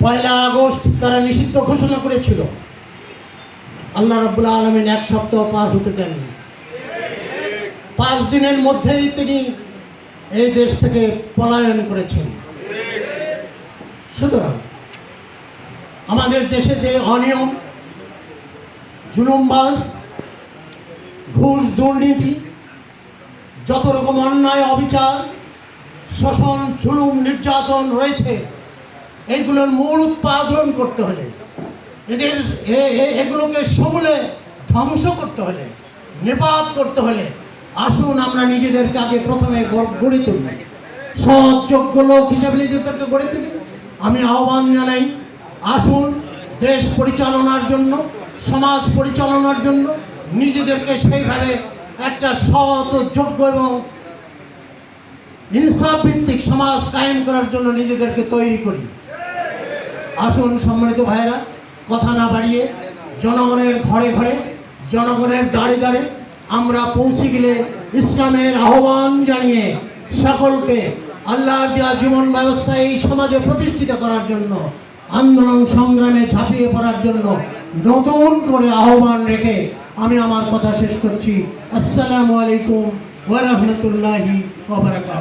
পয়লা August তারা নিষিদ্ধ ঘোষণা করেছিল। আল্লাহ রাব্বুল আলমিন এক সপ্তাহ পার হতে দেননি। পাঁচ দিনের মধ্যেই তিনি এই দেশ থেকে পলায়ন করেছেন। সুতরাং আমাদের দেশে যে অনিয়ম, জুলুমবাজ, ঘুষ, দুর্নীতি, যত রকম অন্যায়, অবিচার, শোষণ, জুলুম, নির্যাতন রয়েছে এইগুলোর মূল উৎপাদন করতে হলে, এদের এগুলোকে সমূলে ধ্বংস করতে হলে, নিপাত করতে হলে আসুন আমরা নিজেদেরকে আগে প্রথমে গড়ে তুলি। সৎ, যোগ্য লোক হিসেবে নিজেদেরকে গড়ে তুলি। আমি আহ্বান জানাই, আসুন দেশ পরিচালনার জন্য, সমাজ পরিচালনার জন্য নিজেদেরকে সেইভাবে একটা সৎ, যোগ্য এবং ইনসাফ ভিত্তিক সমাজ কায়েম করার জন্য নিজেদেরকে তৈরি করি। আসুন সম্মানিত ভাইয়েরা, কথা না বাড়িয়ে জনগণের ঘরে ঘরে, জনগণের দাঁড়ে দাঁড়ে আমরা পৌঁছে গেলে ইসলামের আহ্বান জানিয়ে সকলকে আল্লাহ দেওয়া জীবন ব্যবস্থা এই সমাজে প্রতিষ্ঠিত করার জন্য, আন্দোলন সংগ্রামে ঝাঁপিয়ে পড়ার জন্য নতুন করে আহ্বান রেখে আমি আমার কথা শেষ করছি। আসসালামু আলাইকুম ওয়া রাহমাতুল্লাহি ওয়া বারাকাতুহু।